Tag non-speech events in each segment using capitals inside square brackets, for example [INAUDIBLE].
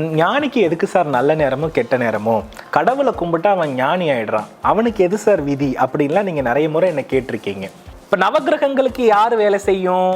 ஞானிக்கு எதுக்கு சார் நல்ல நேரமும் கெட்ட நேரமும் கடவுளை கும்பிட்டு அவன் ஞானி ஆயிடுறான். அவனுக்கு எது சார் விதி? அப்படின்லாம் நீங்கள் நிறைய முறை என்னை கேட்டிருக்கீங்க. இப்போ நவக்கிரகங்களுக்கு யார் வேலை செய்யும்?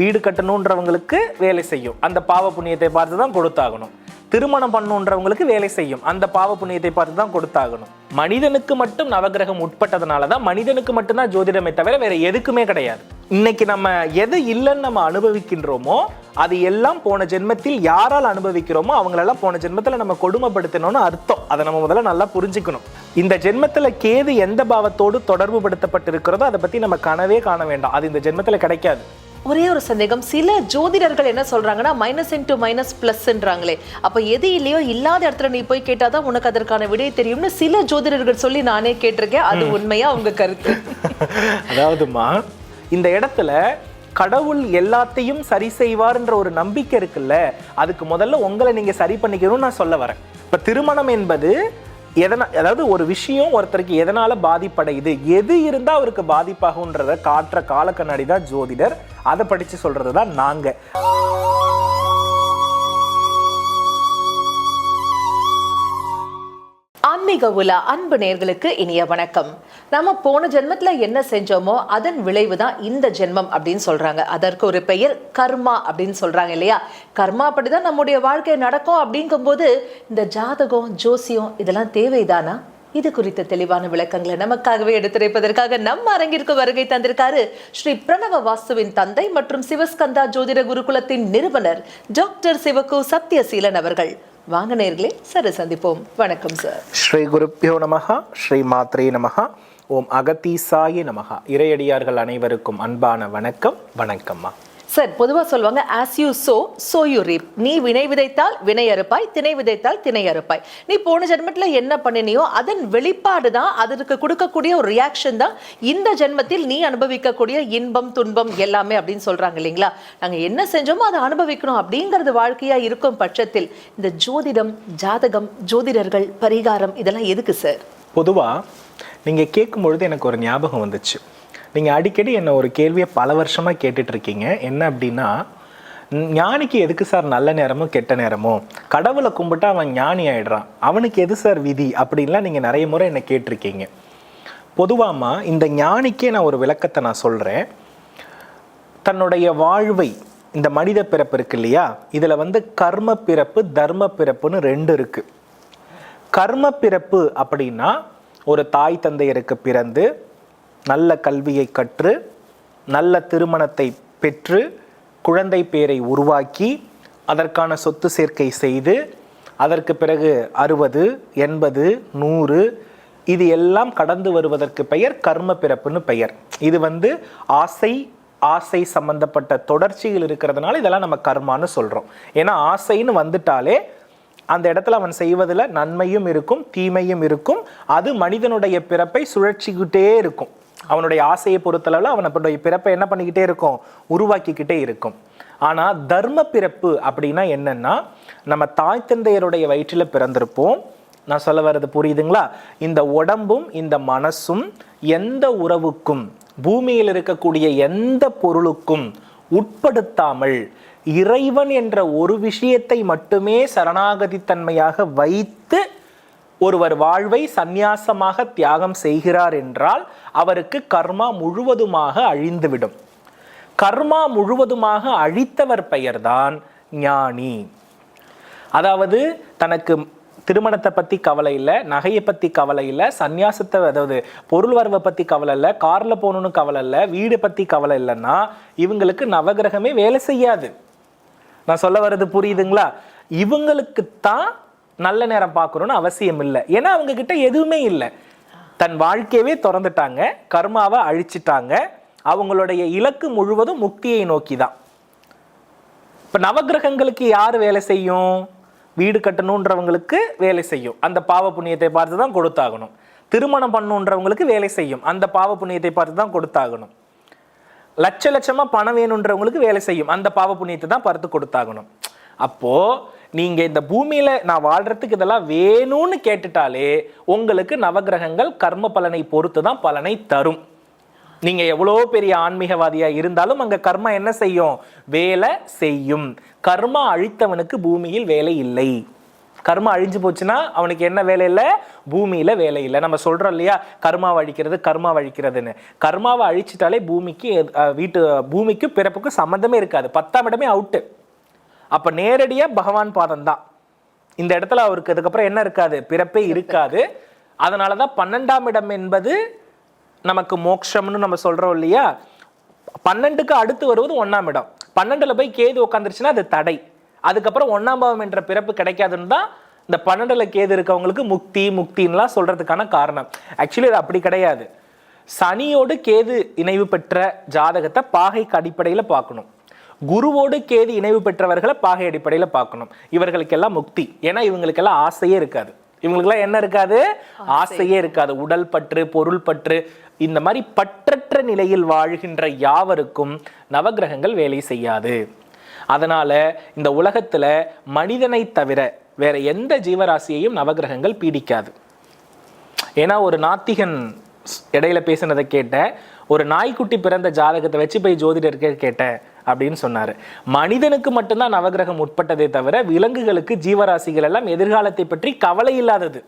வீடு கட்டணுன்றவங்களுக்கு வேலை செய்யும். அந்த பாவ புண்ணியத்தை பார்த்து தான் கொடுத்தாகணும். திருமணம் பண்ணுன்றவங்களுக்கு வேலை செய்யும். அந்த பாவ புண்ணியத்தை பார்த்து தான் கொடுத்தாகணும். மனிதனுக்கு மட்டும் நவகிரகம் உட்பட்டதுனால தான் மனிதனுக்கு மட்டும்தான் ஜோதிடமே தவிர வேற எதுக்குமே கிடையாது. இன்னைக்கு நம்ம எது இல்லைன்னு நம்ம அனுபவிக்கின்றோமோ அது எல்லாம் போன ஜென்மத்தில் யாரால் அனுபவிக்கிறோமோ அவங்களெல்லாம் போன ஜென்மத்தில் நம்ம கொடுமைப்படுத்தணும்னு அர்த்தம். அதை நம்ம முதல்ல நல்லா புரிஞ்சுக்கணும். இந்த ஜென்மத்தில் கேது எந்த பாவத்தோடு தொடர்பு படுத்தப்பட்டிருக்கிறதோ அதை பற்றி நம்ம கனவே காண வேண்டாம். அது இந்த ஜென்மத்தில் கிடைக்காது. ஒரே ஒரு சந்தேகம். சில ஜோதிடர்கள் என்ன சொல்றாங்கன்னா மைனஸ் இன்டு மைனஸ் பிளஸ்ன்றாங்களே அப்ப எது இல்லையோ இல்லாத இடத்துல நீ போய் கேட்டாதான் உனக்கு அதற்கான விடை தெரியும்னு சில ஜோதிடர்கள் சொல்லி நானே கேட்டிருக்கேன். அது உண்மையா உங்க கருத்து? [LAUGHS] அதாவதுமா இந்த இடத்துல கடவுள் எல்லாத்தையும் சரி செய்வார்ன்ற ஒரு நம்பிக்கை இருக்குல்ல அதுக்கு முதல்ல உங்களை நீங்க சரி பண்ணிக்கணும்னு நான் சொல்ல வரேன். இப்ப திருமணம் என்பது எதனா அதாவது ஒரு விஷயம் ஒருத்தருக்கு எதனால பாதிப்படையுது? எது இருந்தா அவருக்கு பாதிப்பாகுன்றத காட்டுற காலக்கண்ணாடி தான் ஜோதிடர். அதை படிச்சு சொல்கிறது தான் நாங்க. ஆன்மீக உலா அன்பு நேர்களுக்கு இனிய வணக்கம். நம்ம போன ஜென்மத்துல என்ன செஞ்சோமோ அதன் விளைவு தான் இந்த ஜென்மம் அப்படின்னு சொல்றாங்க. அதற்கு ஒரு பெயர் கர்மா அப்படின்னு சொல்றாங்க இல்லையா? கர்மா அப்படிதான் நம்முடைய வாழ்க்கை நடக்கும் அப்படிங்கும்போது இந்த ஜாதகம் ஜோசியம் இதெல்லாம் தேவைதானா? இது குறித்த தெளிவான விளக்கங்களை நமக்காகவே எடுத்துரைப்பதற்காக நம்ம அரங்கிற்கு வருகை தந்திருக்காரு ஸ்ரீ பிரணவ வாஸ்துவின் தந்தை மற்றும் சிவஸ்கந்தா ஜோதிட குருகுலத்தின் நிறுவனர் டாக்டர் சிவகு சத்யசீலன் அவர்கள். வாங்க நேர்களே சரி சந்திப்போம். வணக்கம் சார் ஸ்ரீ குருப்பியோ நமகா ஸ்ரீ மாத்ரே நமகா ஓம் அகத்தீசாயி நமகா இறையடியார்கள் அனைவருக்கும் அன்பான வணக்கம் வணக்கம்மா. சார் பொதுவாக சொல்லுவாங்க as you sow so you reap நீ வினை விதைத்தால் வினை அறுப்பாய் திணை விதைத்தால் திணை அறுப்பாய். நீ போன ஜென்மத்தில் என்ன பண்ணினியோ அதன் வெளிப்பாடு தான் அதற்கு கொடுக்கக்கூடிய ஒரு ரியாக்ஷன் தான் இந்த ஜென்மத்தில் நீ அனுபவிக்கக்கூடிய இன்பம் துன்பம் எல்லாமே அப்படின்னு சொல்கிறாங்க இல்லைங்களா? நாங்கள் என்ன செஞ்சோமோ அதை அனுபவிக்கணும் அப்படிங்கிறது வாழ்க்கையாக இருக்கும் பட்சத்தில் இந்த ஜோதிடம் ஜாதகம் ஜோதிடர்கள் பரிகாரம் இதெல்லாம் எதுக்கு சார்? பொதுவாக நீங்கள் கேட்கும்பொழுது எனக்கு ஒரு ஞாபகம் வந்துச்சு. நீங்கள் அடிக்கடி என்ன ஒரு கேள்வியை பல வருஷமாக கேட்டுட்ருக்கீங்க. என்ன அப்படின்னா ஞானிக்கு எதுக்கு சார் நல்ல நேரமும் கெட்ட நேரமும்? கடவுளை கும்பிட்டா அவன் ஞானி ஆயிடுறான். அவனுக்கு எது சார் விதி? அப்படின்லாம் நீங்கள் நிறைய முறை என்ன கேட்டிருக்கீங்க. பொதுவாமா இந்த ஞானிக்கே நான் ஒரு விளக்கத்தை நான் சொல்கிறேன் தன்னுடைய வாழ்வை இந்த மனித பிறப்பு இருக்கு இல்லையா? இதில் வந்து கர்ம பிறப்பு தர்ம பிறப்புன்னு ரெண்டு இருக்குது கர்ம பிறப்பு அப்படின்னா ஒரு தாய் தந்தையருக்கு பிறந்து நல்ல கல்வியை கற்று நல்ல திருமணத்தை பெற்று குழந்தை பேரை உருவாக்கி அதற்கான சொத்து சேர்க்கை செய்து அதற்கு பிறகு அறுபது எண்பது நூறு இது எல்லாம் கடந்து வருவதற்கு பெயர் கர்ம பிறப்புன்னு பெயர். இது வந்து ஆசை ஆசை சம்பந்தப்பட்ட தொடர்ச்சிகள் இருக்கிறதுனால இதெல்லாம் நம்ம கர்மான்னு சொல்கிறோம் ஏன்னா ஆசைன்னு வந்துட்டாலே அந்த இடத்துல அவன் செய்வதில் நன்மையும் இருக்கும் தீமையும் இருக்கும் அது மனிதனுடைய பிறப்பை சுழற்சிக்கிட்டே இருக்கும். அவனுடைய ஆசையை பொறுத்தளவில் அவனுடைய பிறப்பை என்ன பண்ணிக்கிட்டே இருக்கும்? உருவாக்கிக்கிட்டே இருக்கும். ஆனால் தர்ம பிறப்பு அப்படின்னா என்னன்னா நம்ம தாய் தந்தையருடைய வயிற்றில் பிறந்திருப்போம். நான் சொல்ல வர்றது புரியுதுங்களா? இந்த உடம்பும் இந்த மனசும் எந்த உறவுக்கும் பூமியில் இருக்கக்கூடிய எந்த பொருளுக்கும் உட்படுத்தாமல் இறைவன் என்ற ஒரு விஷயத்தை மட்டுமே சரணாகதி தன்மையாக வைத்து ஒருவர் வாழ்வை சந்நியாசமாக தியாகம் செய்கிறார் என்றால் அவருக்கு கர்மா முழுவதுமாக அழிந்துவிடும். கர்மா முழுவதுமாக அழித்தவர் பெயர்தான் ஞானி. அதாவது தனக்கு திருமணத்தை பற்றி கவலை இல்லை நகையை பற்றி கவலை இல்லை சந்நியாசத்தை அதாவது பொருள் வரவை பற்றி கவலை இல்லை காரில் போகணும்னு கவலை இல்லை வீடு பற்றி கவலை இல்லைன்னா இவங்களுக்கு நவகிரகமே வேலை செய்யாது. நான் சொல்ல வர்றது புரியுதுங்களா? இவங்களுக்கு தான் நல்ல நேரம் பார்க்கணும்னு அவசியம் இல்லை. ஏன்னா அவங்க கிட்ட எதுவுமே இல்லை. தன் வாழ்க்கையவே திறந்துட்டாங்க கர்மாவை அழிச்சிட்டாங்க. அவங்களுடைய இலக்கு முழுவதும் முக்தியை நோக்கி தான் இப்போ நவகிரகங்களுக்கு யார் வேலை செய்யும்? வீடு கட்டணுன்றவங்களுக்கு வேலை செய்யும். அந்த பாவ புண்ணியத்தை பார்த்து தான் கொடுத்தாகணும். திருமணம் பண்ணுன்றவங்களுக்கு வேலை செய்யும். அந்த பாவ புண்ணியத்தை பார்த்து தான் கொடுத்தாகணும். லட்ச லட்சமாக பணம் வேணுன்றவங்களுக்கு வேலை செய்யும். அந்த பாவ புண்ணியத்தை தான் பார்த்து கொடுத்தாகணும். அப்போது நீங்க இந்த பூமியில நான் வாழ்றதுக்கு இதெல்லாம் வேணும்னு கேட்டுட்டாலே உங்களுக்கு நவகிரகங்கள் கர்ம பலனை பொறுத்து தான் பலனை தரும். நீங்க எவ்வளோ பெரிய ஆன்மீகவாதியா இருந்தாலும் அங்க கர்மா என்ன செய்யும்? வேலை செய்யும். கர்மா அழித்தவனுக்கு பூமியில் வேலை இல்லை. கர்மா அழிஞ்சு போச்சுன்னா அவனுக்கு என்ன வேலை இல்லை? பூமியில வேலை இல்லை. நம்ம சொல்றோம் இல்லையா? கர்மாவை அழிக்கிறது கர்மா அழிக்கிறதுன்னு. கர்மாவை அழிச்சிட்டாலே பூமிக்கு வீட்டு பூமிக்கு பிறப்புக்கு சம்மந்தமே இருக்காது. பத்தாம் இடமே அவுட்டு அப்போ நேரடியாக பகவான் பாதம் தான் இந்த இடத்துல அவருக்கு அதுக்கப்புறம் என்ன இருக்காது? பிறப்பே இருக்காது. அதனாலதான் பன்னெண்டாம் இடம் என்பது நமக்கு மோட்சம்னு நம்ம சொல்கிறோம் இல்லையா? பன்னெண்டுக்கு அடுத்து வருவது ஒன்றாம் இடம். பன்னெண்டில் போய் கேது உட்காந்துருச்சுன்னா அது தடை. அதுக்கப்புறம் ஒண்ணாம் பாவம் என்ற பிறப்பு கிடைக்காதுன்னு தான் இந்த பன்னெண்டில் கேது இருக்கவங்களுக்கு முக்தி முக்தின்லாம் சொல்கிறதுக்கான காரணம். ஆக்சுவலி அது அப்படி கிடையாது. சனியோடு கேது இணைவு பெற்ற ஜாதகத்தை பாகைக்கு அடிப்படையில் பார்க்கணும். குருவோடு கேது இணைவு பெற்றவர்களை பாகை அடிப்படையில பார்க்கணும். இவர்களுக்கெல்லாம் முக்தி. ஏன்னா இவங்களுக்கெல்லாம் ஆசையே இருக்காது. இவங்களுக்கெல்லாம் என்ன இருக்காது? ஆசையே இருக்காது. உடல் பற்று பொருள் பற்று இந்த மாதிரி பற்றற்ற நிலையில் வாழ்கின்ற யாவருக்கும் நவக்கிரகங்கள் வேலை செய்யாது. அதனால இந்த உலகத்துல மனிதனை தவிர வேற எந்த ஜீவராசியையும் நவக்கிரகங்கள் பீடிக்காது. ஏன்னா ஒரு நாத்திகன் இடையில பேசினதை கேட்டேன் ஒரு நாய்க்குட்டி பிறந்த ஜாதகத்தை வச்சு போய் ஜோதிடருக்கு கேட்டேன் அப்படின்னு சொன்னார். மனிதனுக்கு மட்டும்தான் நவக்கிரகம் உட்பட்டதே தவிர விலங்குகளுக்கு ஜீவராசிகள் எல்லாம் எதிர்காலத்தை பற்றி கவலை இல்லாதது.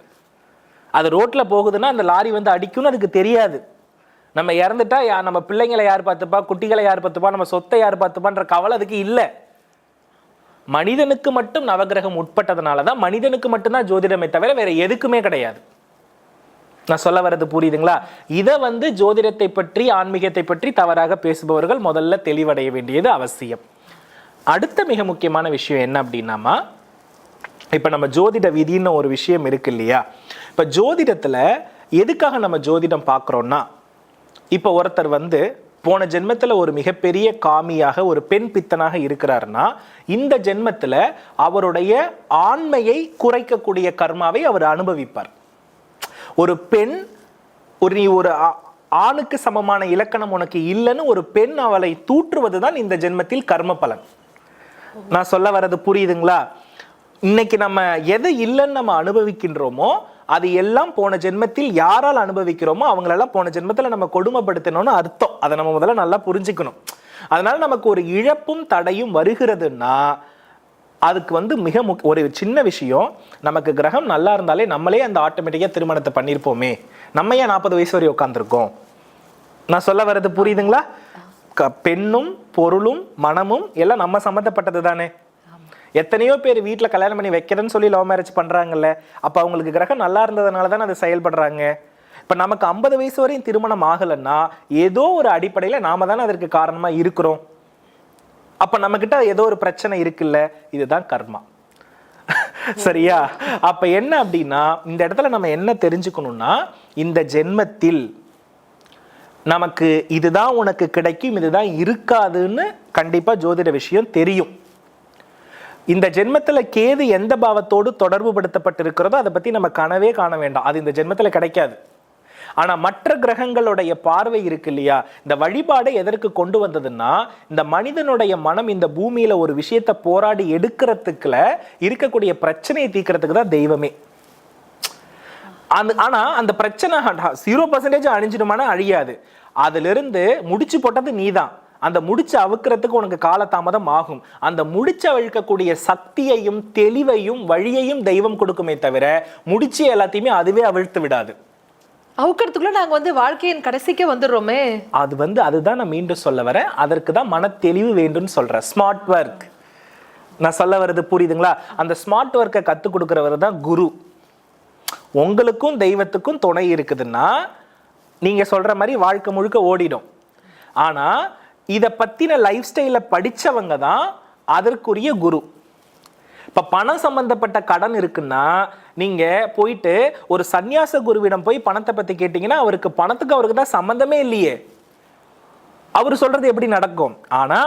அது ரோட்டில் போகுதுன்னா அந்த லாரி வந்து அடிக்கும்னு அதுக்கு தெரியாது. நம்ம இறந்துட்டா யா- நம்ம பிள்ளைங்களை யார் பார்த்துப்பா குட்டிகளை யார் பார்த்துப்பா நம்ம சொத்தை யார் பார்த்துப்பான்ற கவலை அதுக்கு இல்லை. மனிதனுக்கு மட்டும் நவக்கிரகம் உட்பட்டதுனால தான் மனிதனுக்கு மட்டும்தான் ஜோதிடமே தவிர வேற எதுக்குமே கிடையாது. நான் சொல்ல வர்றது புரியுதுங்களா? இதை வந்து ஜோதிடத்தை பற்றி ஆன்மீகத்தை பற்றி தவறாக பேசுபவர்கள் முதல்ல தெளிவடைய வேண்டியது அவசியம். அடுத்த மிக முக்கியமான விஷயம் என்ன அப்படின்னாமா இப்போ நம்ம ஜோதிட விதின்னு ஒரு விஷயம் இருக்கு இல்லையா? இப்போ ஜோதிடத்தில் எதுக்காக நம்ம ஜோதிடம் பார்க்குறோன்னா இப்போ ஒருத்தர் வந்து போன ஜென்மத்தில் ஒரு மிகப்பெரிய காமியாக ஒரு பெண் பித்தனாக இருக்கிறாருன்னா இந்த ஜென்மத்தில் அவருடைய ஆண்மையை குறைக்கக்கூடிய கர்மாவை அவர் அனுபவிப்பார். ஒரு பெண் ஒரு நீ ஒரு ஆ- ஆணுக்கு சமமான இலக்கணம் உனக்கு இல்லைன்னு ஒரு பெண் அவளை தூற்றுவது தான் இந்த ஜென்மத்தில் கர்ம பலன். நான் சொல்ல வர்றது புரியுதுங்களா? இன்னைக்கு நம்ம எது இல்லைன்னு நம்ம அனுபவிக்கின்றோமோ அது எல்லாம் போன ஜென்மத்தில் யாரால் அனுபவிக்கிறோமோ அவங்களெல்லாம் போன ஜென்மத்தில் நம்ம கொடுமைப்படுத்தணும்னு அர்த்தம். அதை நம்ம முதல்ல நல்லா புரிஞ்சுக்கணும். அதனால நமக்கு ஒரு இழப்பும் தடையும் வருகிறதுன்னா அதுக்கு வந்து மிக முக் ஒரு சின்ன விஷயம் நமக்கு கிரகம் நல்லா இருந்தாலே நம்மளே அந்த ஆட்டோமேட்டிக்காக திருமணத்தை பண்ணியிருப்போமே நம்ம ஏன் நாற்பது வயசு வரை உட்காந்துருக்கோம் நான் சொல்ல வர்றது புரியுதுங்களா? க- பெண்ணும் பொருளும் மனமும் எல்லாம் நம்ம சம்மந்தப்பட்டது தானே. எத்தனையோ பேர் வீட்டில் கல்யாணம் பண்ணி வைக்கிறேன்னு சொல்லி லவ் மேரேஜ் பண்ணுறாங்கல்ல அப்போ அவங்களுக்கு கிரகம் நல்லா இருந்ததுனால தானே அது செயல்படுறாங்க. இப்போ நமக்கு ஐம்பது வயசு வரையும் திருமணம் ஆகலைன்னா ஏதோ ஒரு அடிப்படையில் நாம தானே அதற்கு காரணமாக இருக்கிறோம். அப்ப நம்ம கிட்ட ஏதோ ஒரு பிரச்சனை இருக்குல்ல இதுதான் கர்மா. சரியா? அப்ப என்ன அப்படின்னா இந்த இடத்துல நம்ம என்ன தெரிஞ்சுக்கணும்னா இந்த ஜென்மத்தில் நமக்கு இதுதான் உனக்கு கிடைக்கும் இதுதான் இருக்காதுன்னு கண்டிப்பா ஜோதிட விஷயம் தெரியும். இந்த ஜென்மத்தில் கேது எந்த பாவத்தோடு தொடர்பு படுத்தப்பட்டிருக்கிறதோ அதை பற்றி நம்ம கனவே காண வேண்டாம். அது இந்த ஜென்மத்தில் கிடைக்காது. ஆனால் மற்ற கிரகங்களுடைய பார்வை இருக்கு இல்லையா? இந்த வழிபாடை எதற்கு கொண்டு வந்ததுன்னா இந்த மனிதனுடைய மனம் இந்த பூமியில் ஒரு விஷயத்தை போராடி எடுக்கிறதுக்குல இருக்கக்கூடிய பிரச்சனையை தீர்க்கறதுக்கு தான் தெய்வமே. அந்த ஆனால் அந்த பிரச்சனை ஜீரோ பர்சன்டேஜ் அழிஞ்சிடுமானா அழியாது. அதிலிருந்து முடிச்சு போட்டது நீதான். அந்த முடிச்சு அவுக்கிறதுக்கு உனக்கு காலதாமதம் ஆகும். அந்த முடிச்சு அவிழ்க்கக்கூடிய சக்தியையும் தெளிவையும் வழியையும் தெய்வம் கொடுக்குமே தவிர முடிச்சு எல்லாத்தையுமே அதுவே அவிழ்த்து விடாது. அவுக்கிறதுக்குள்ள நாங்க வந்து வாழ்க்கையின் கடைசிக்கே வந்துடுறோமே. அது வந்து அதுதான் நான் மீண்டும் சொல்ல வரேன். அதற்கு தான் மன தெளிவு வேண்டும்னு சொல்றேன். ஸ்மார்ட் ஒர்க் நான் சொல்ல வர்றது புரியுதுங்களா? அந்த ஸ்மார்ட் ஒர்க்கை கற்றுக் கொடுக்குறவர் தான் குரு. உங்களுக்கும் தெய்வத்துக்கும் துணை இருக்குதுன்னா நீங்க சொல்ற மாதிரி வாழ்க்கை முழுக்க ஓடிடும். ஆனா இதை பத்தின லைஃப் ஸ்டைலில் படிச்சவங்க தான் அதற்குரிய குரு. இப்ப பணம் சம்பந்தப்பட்ட கடன் இருக்குன்னா நீங்க போயிட்டு ஒரு சந்நியாச குருவிடம் போய் பணத்தை பத்தி கேட்டீங்கன்னா அவருக்கு பணத்துக்கு அவருக்கு தான் சம்பந்தமே இல்லையே. அவர் சொல்றது எப்படி நடக்கும்? ஆனா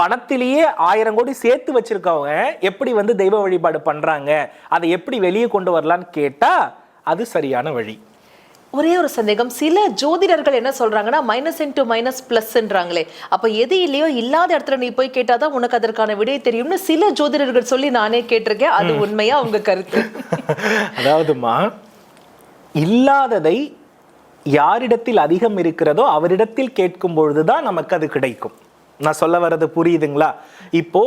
பணத்திலேயே ஆயிரம் கோடி சேர்த்து வச்சிருக்கவங்க எப்படி வந்து தெய்வ வழிபாடு பண்றாங்க? அதை எப்படி வெளியே கொண்டு வரலான்னு கேட்டா அது சரியான வழி. ஒரே ஒரு சந்தேகம். சில ஜோதிடர்கள் என்ன சொல்றாங்கன்னா மைனஸ் இன்டு மைனஸ் பிளஸ்ன்றாங்களே அப்ப எது இல்லையோ இல்லாத இடத்துல நீ போய் கேட்டாதான் உனக்கு அதற்கான விடை தெரியும்னு சில ஜோதிடர்கள் சொல்லி நானே கேட்டிருக்கேன். அது உண்மையா உங்க கருத்து? [LAUGHS] அதாவதுமா இல்லாததை யாரிடத்தில் அதிகம் இருக்கிறதோ அவரிடத்தில் கேட்கும் பொழுதுதான் நமக்கு அது கிடைக்கும். நான் சொல்ல வர்றது புரியுதுங்களா? இப்போ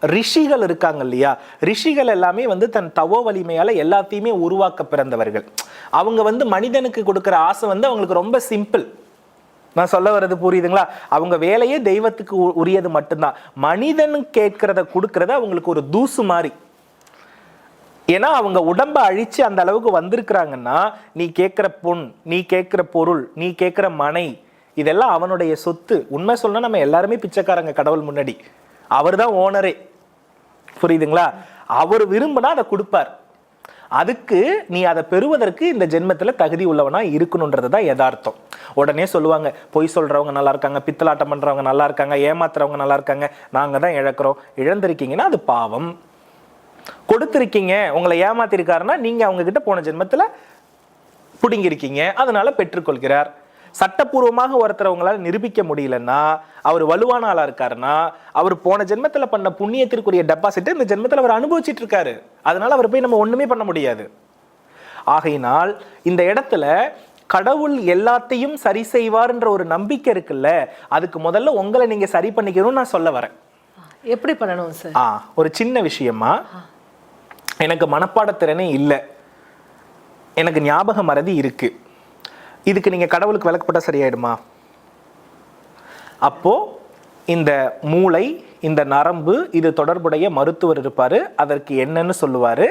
ரிஷிகள் இருக்காங்க இல்லையா? ரிஷிகள் எல்லாமே வந்து தன் தவோ வலிமையால் எல்லாத்தையுமே உருவாக்க பிறந்தவர்கள். அவங்க வந்து மனிதனுக்கு கொடுக்குற ஆசை வந்து அவங்களுக்கு ரொம்ப சிம்பிள் நான் சொல்ல வர்றது புரியுதுங்களா? அவங்க வேலையே தெய்வத்துக்கு உரியது மட்டும்தான். மனிதன் கேட்கிறத கொடுக்கறத அவங்களுக்கு ஒரு தூசு மாதிரி. ஏன்னா அவங்க உடம்ப அழிச்சு அந்த அளவுக்கு வந்திருக்கிறாங்கன்னா நீ கேட்குற பொன் நீ கேட்குற பொருள் நீ கேட்குற மனை இதெல்லாம் அவனுடைய சொத்து. உண்மை சொல்லணும் நம்ம எல்லாருமே பிச்சைக்காரங்க கடவுள் முன்னாடி. அவர் தான் ஓனரே. புரியுதுங்களா? அவர் விரும்பினா அதை கொடுப்பார். அதுக்கு நீ அதை பெறுவதற்கு இந்த ஜென்மத்தில் தகுதி உள்ளவனா இருக்கணுன்றது தான் யதார்த்தம். உடனே சொல்லுவாங்க பொய் சொல்றவங்க நல்லா இருக்காங்க பித்தலாட்டம் பண்றவங்க நல்லா இருக்காங்க ஏமாத்துறவங்க நல்லா இருக்காங்க நாங்கள் தான் இழக்கிறோம். இழந்திருக்கீங்கன்னா அது பாவம். கொடுத்துருக்கீங்க உங்களை ஏமாத்திருக்காருன்னா நீங்க அவங்க கிட்ட போன ஜென்மத்தில் பிடுங்கிருக்கீங்க அதனால பெற்றுக்கொள்கிறார். சட்டப்பூர்வமாக ஒருத்தர் உங்களால நிரூபிக்க முடியலன்னா அவர் வலுவான ஆளா இருக்காருன்னா அவர் போன ஜென்மத்துல பண்ண புண்ணியத்திற்குரிய டெபாசிட் இந்த ஜென்மத்துல அவர் அனுபவிச்சிட்டு இருக்காரு. அதனால அவர் போய் நம்ம ஒண்ணுமே பண்ண முடியாது. ஆகையினால் இந்த இடத்துல கடவுள் எல்லாத்தையும் சரி செய்வார்ன்ற ஒரு நம்பிக்கை இருக்குல்ல அதுக்கு முதல்ல உங்களை நீங்க சரி பண்ணிக்கணும்னு நான் சொல்ல வரேன். எப்படி பண்ணணும் சார் ஆ ஒரு சின்ன விஷயமா எனக்கு மனப்பாடத்திறனே இல்லை. எனக்கு ஞாபக மறதி இருக்கு. இதுக்கு நீங்கள் கடவுளுக்கு விளக்கப்பட்டால் சரியாயிடுமா? அப்போ இந்த மூளை இந்த நரம்பு இது தொடர்புடைய மருத்துவர் இருப்பார். அதற்கு என்னன்னு சொல்லுவார்.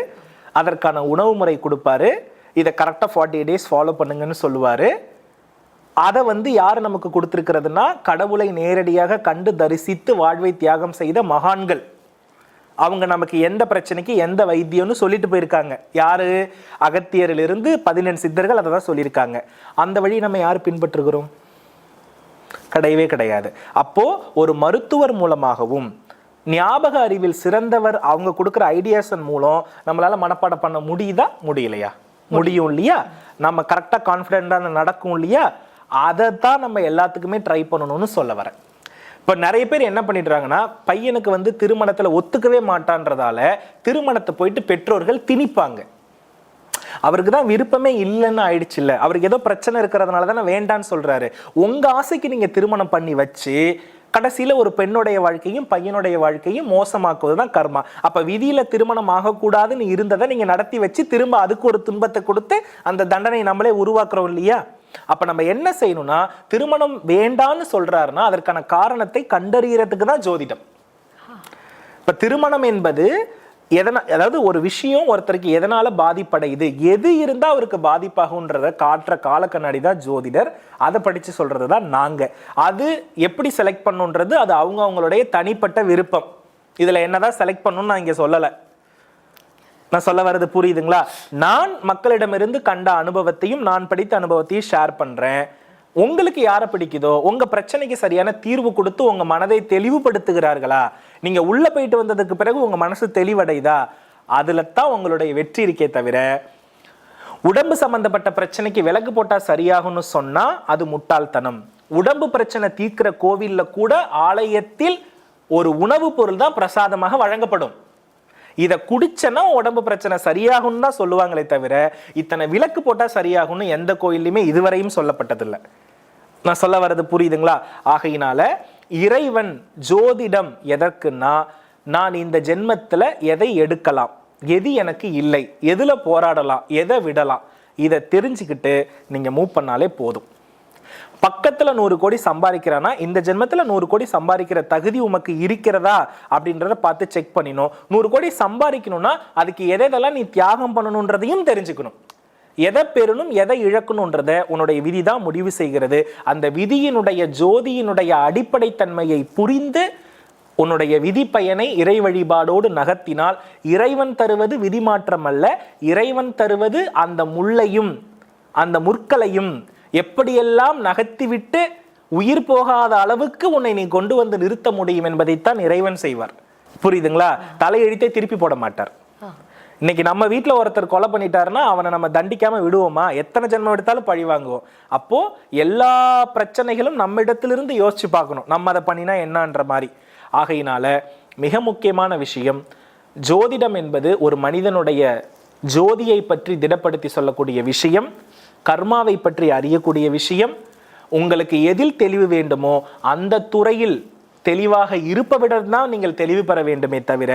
அதற்கான உணவு முறை கொடுப்பாரு. இதை கரெக்டாக ஃபார்ட்டி டேஸ் ஃபாலோ பண்ணுங்கன்னு சொல்லுவார். அதை வந்து யார் நமக்கு கொடுத்துருக்கிறதுனா கடவுளை நேரடியாக கண்டு தரிசித்து வாழ்வை தியாகம் செய்த மகான்கள். அவங்க நமக்கு எந்த பிரச்சனைக்கு எந்த வைத்தியம்னு சொல்லிட்டு போயிருக்காங்க. யாரு? அகத்தியரிலிருந்து பதினெண் சித்தர்கள் அதை தான் சொல்லியிருக்காங்க. அந்த வழி நம்ம யார் பின்பற்றுகிறோம்? கிடையவே கிடையாது. அப்போ ஒரு மருத்துவர் மூலமாகவும் ஞாபக அறிவில் சிறந்தவர் அவங்க கொடுக்குற ஐடியாஸன் மூலம் நம்மளால மனப்பாடம் பண்ண முடியுதா? முடியலையா? முடியும் இல்லையா? நம்ம கரெக்டாக கான்ஃபிடென்ட்டாக நடக்கும் இல்லையா? அதை தான் நம்ம எல்லாத்துக்குமே ட்ரை பண்ணணும்னு சொல்ல வரேன். இப்போ நிறைய பேர் என்ன பண்ணிடுறாங்கன்னா பையனுக்கு வந்து திருமணத்தில் ஒத்துக்கவே மாட்டான்றதால திருமணத்தை போயிட்டு பெற்றோர்கள் திணிப்பாங்க. அவருக்கு தான் விருப்பமே இல்லைன்னு ஆயிடுச்சு இல்ல அவருக்கு ஏதோ பிரச்சனை இருக்கிறதுனால தானே வேண்டான்னு சொல்றாரு. உங்க ஆசைக்கு நீங்க திருமணம் பண்ணி வச்சு கடைசியில ஒரு பெண்ணுடைய வாழ்க்கையும் பையனுடைய வாழ்க்கையும் மோசமாக்குவது தான் கர்மா. அப்ப விதியில திருமணம் ஆகக்கூடாதுன்னு இருந்ததை நீங்க நடத்தி வச்சு திரும்ப அதுக்கு ஒரு துன்பத்தை கொடுத்து அந்த தண்டனை நம்மளே உருவாக்குறோம் இல்லையா? அப்ப நம்ம என்ன செய்யணும்னா திருமணம் வேண்டான்னு சொல்றாருன்னா அதற்கான காரணத்தை கண்டறியறதுக்கு தான் ஜோதிடம். இப்ப திருமணம் என்பது எதனா அதாவது ஒரு விஷயம் ஒருத்தருக்கு எதனால பாதிப்படையுது எது இருந்தா அவருக்கு பாதிப்பாகுன்றத காட்டுற கால கண்ணாடி தான் ஜோதிடர். அதை படிச்சு சொல்றது தான் நாங்க. அது எப்படி செலக்ட் பண்ணுன்றது அது அவங்க அவங்களுடைய தனிப்பட்ட விருப்பம். இதுல என்னதான் செலக்ட் பண்ணணும்னு நான் இங்க சொல்லலை. நான் சொல்ல வர்றது புரியுதுங்களா? நான் மக்களிடமிருந்து கண்ட அனுபவத்தையும் நான் படித்த அனுபவத்தையும் ஷேர் பண்றேன். உங்களுக்கு யாரை பிடிக்குதோ உங்க பிரச்சனைக்கு சரியான தீர்வு கொடுத்து உங்க மனதை தெளிவுபடுத்துகிறார்களா? நீங்க உள்ள போயிட்டு வந்ததுக்கு பிறகு உங்க மனசு தெளிவடைதா? அதுல தான் உங்களுடைய வெற்றி இருக்கே தவிர உடம்பு சம்பந்தப்பட்ட பிரச்சனைக்கு விலக்கு போட்டா சரியாகும்னு சொன்னா அது முட்டாள்தனம். உடம்பு பிரச்சனை தீர்க்கிற கோவில்ல கூட ஆலயத்தில் ஒரு உணவுப் பொருள் தான் பிரசாதமாக வழங்கப்படும். இதை குடிச்சனா உடம்பு பிரச்சனை சரியாகும்னு தான் சொல்லுவாங்களே தவிர இத்தனை விளக்கு போட்டால் சரியாகும்னு எந்த கோயில்லையுமே இதுவரையும் சொல்லப்பட்டதில்லை. நான் சொல்ல வர்றது புரியுதுங்களா? ஆகையினால இறைவன் ஜோதிடம் எதற்குன்னா நான் இந்த ஜென்மத்தில் எதை எடுக்கலாம் எது எனக்கு இல்லை எதில் போராடலாம் எதை விடலாம் இதை தெரிஞ்சுக்கிட்டு நீங்கள் மூவ் பண்ணாலே போதும். பக்கத்துல நூறு கோடி சம்பாதிக்கிறானா? இந்த ஜென்மத்துல நூறு கோடி சம்பாதிக்கிற தகுதி உமக்கு இருக்கிறதா? அப்படின்றத பார்த்து செக் பண்ணினோம். நூறு கோடி சம்பாதிக்கணும்னா அதுக்கு எதெல்லாம் நீ தியாகம் பண்ணணுன்றதையும் தெரிஞ்சுக்கணும். எதை பெறணும் எதை இழக்கணுன்றத உன்னுடைய விதி தான் முடிவு செய்கிறது. அந்த விதியினுடைய ஜோதியினுடைய அடிப்படை தன்மையை புரிந்து உன்னுடைய விதி பயனை இறை வழிபாடோடு நகர்த்தினால் இறைவன் தருவது விதி மாற்றம் அல்ல இறைவன் தருவது அந்த முள்ளையும் அந்த முற்களையும் எப்படியெல்லாம் நகர்த்திவிட்டு உயிர் போகாத அளவுக்கு உன்னை நீ கொண்டு வந்து நிறுத்த முடியும் என்பதைத்தான் இறைவன் செய்வார். புரியுதுங்களா? தலையெழுத்தே திருப்பி போட மாட்டார். இன்னைக்கு நம்ம வீட்ல ஒருத்தர் கொலை பண்ணிட்டாருன்னா அவனை நம்ம தண்டிக்காம விடுவோமா? எத்தனை ஜென்மம் எடுத்தாலும் பழி வாங்குவோம். அப்போ எல்லா பிரச்சனைகளும் நம்ம இடத்திலிருந்து யோசிச்சு பார்க்கணும். நம்ம அதை பண்ணினா என்னன்ற மாதிரி. ஆகையினால மிக முக்கியமான விஷயம் ஜோதிடம் என்பது ஒரு மனிதனுடைய ஜோதியை பற்றி திடப்படுத்தி சொல்லக்கூடிய விஷயம். கர்மாவை பற்றி அறியக்கூடிய விஷயம் உங்களுக்கு எதில் தெளிவு வேண்டுமோ அந்த துறையில் தெளிவாக இருப்பவிடம் தான் நீங்கள் தெளிவு பெற வேண்டுமே தவிர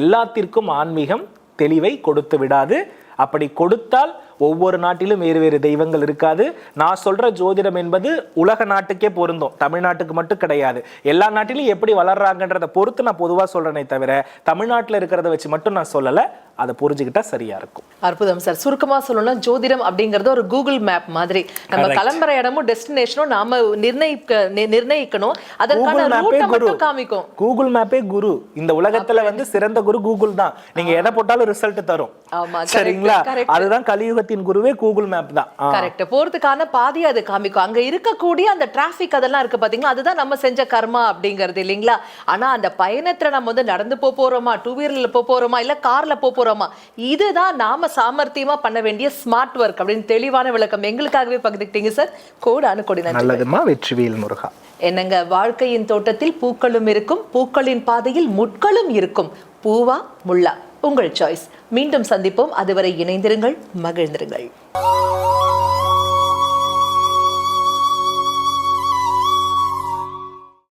எல்லாத்திற்கும் ஆன்மீகம் தெளிவை கொடுத்து விடாது. அப்படி கொடுத்தால் ஒவ்வொரு நாட்டிலும் வேறு வேறு தெய்வங்கள் இருக்காது. நான் சொல்ற ஜோதிடம் என்பது உலக நாட்டுக்கே பொருந்தும். தமிழ்நாட்டுக்கு மட்டும் கிடையாது. எல்லா நாட்டிலும் எப்படி வளர்றாங்கன்றத பொறுத்து நான் பொதுவாக சொல்றேனே தவிர தமிழ்நாட்டில் இருக்கிறத வச்சு மட்டும் நான் சொல்லலை. அதை புரிஞ்சுக்கிட்டா சரியா இருக்கும். அற்புதம் சார். சுருக்கமா சொல்லணும்னா ஜோதிடம் அப்படிங்கறது ஒரு கூகுள் மேப் மாதிரி. நம்ம. கிளம்புற இடமும் டெஸ்டினேஷனும் நாம நிர்ணயிக்க நிர்ணயிக்கணும். அதற்கான ரூட்டை மட்டும் காமிக்கும். கூகுள் மேப்பே குரு. இந்த உலகத்துல வந்து சிறந்த குரு கூகுள் தான். நீங்க எதை போட்டாலும் ரிசல்ட் தரும். சரிங்களா. அதுதான் கலியுகத்தின் குருவே கூகுள் மேப் தான். கரெக்ட் போறதுக்கான பாதையை அது காமிக்கும். அங்க இருக்கக்கூடிய அந்த டிராபிக் அதெல்லாம் இருக்கு பாத்தீங்களா? அதுதான் நம்ம செஞ்ச கர்மா அப்படிங்கிறது இல்லைங்களா? ஆனா அந்த பயணத்துல நம்ம வந்து நடந்து போறோமா? டூ வீலர்ல போறோமா? இல்ல கார்ல போக போறோமா? இதுதான் நாம சாமர்த்தியமா பண்ண வேண்டிய ஸ்மார்ட் ஒர்க் அப்படின்னு தெளிவான விளக்கம் எங்களுக்காகவே பகிர்ந்துக்கிட்டீங்க சார் கோடானு கொடி நல்லதுமா வெற்றிவேல் முருகா? என்னங்க வாழ்க்கையின் தோட்டத்தில் பூக்களும் இருக்கும் பூக்களின் பாதையில் முட்களும் இருக்கும். பூவா முள்ளா உங்கள் சாய்ஸ் மீண்டும் சந்திப்போம். அதுவரை இணைந்திருங்கள் மகிழ்ந்திருங்கள்.